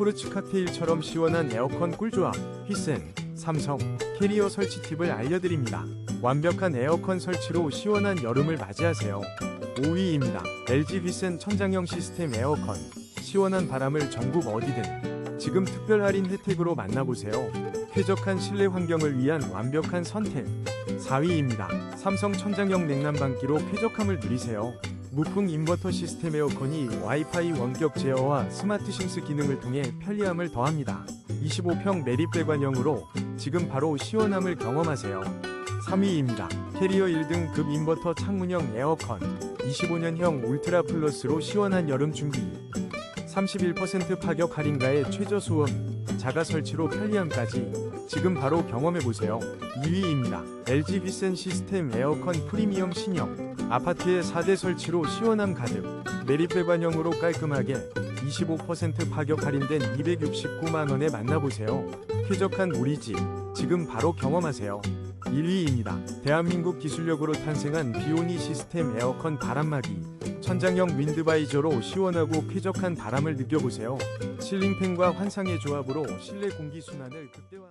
포르츠 칵테일처럼 시원한 에어컨 꿀조합 휘센 삼성 캐리어 설치 팁을 알려드립니다. 완벽한 에어컨 설치로 시원한 여름을 맞이하세요. 5위입니다. LG 휘센 천장형 시스템 에어컨 시원한 바람을 전국 어디든 지금 특별 할인 혜택으로 만나보세요. 쾌적한 실내 환경을 위한 완벽한 선택 4위입니다. 삼성 천장형 냉난방기로 쾌적함을 누리세요. 무풍 인버터 시스템 에어컨이 와이파이 원격 제어와 스마트 싱스 기능을 통해 편리함을 더합니다. 25평 매립 배관형으로 지금 바로 시원함을 경험하세요. 3위입니다. 캐리어 1등 급 인버터 창문형 에어컨 25년형 울트라 플러스로 시원한 여름 준비 31% 파격 할인가에 최저 수원 자가 설치로 편리함까지 지금 바로 경험해보세요. 2위입니다. LG 휘센 시스템 에어컨 프리미엄 신형 아파트의 4대 설치로 시원함 가득 매립 배관형으로 깔끔하게 25% 파격 할인된 269만원에 만나보세요. 쾌적한 우리 집 지금 바로 경험하세요. 1위입니다. 대한민국 기술력으로 탄생한 비오니 시스템 에어컨 바람막이 천장형 윈드바이저로 시원하고 쾌적한 바람을 느껴보세요. 실링팬과 환상의 조합으로 실내 공기 순환을 극대화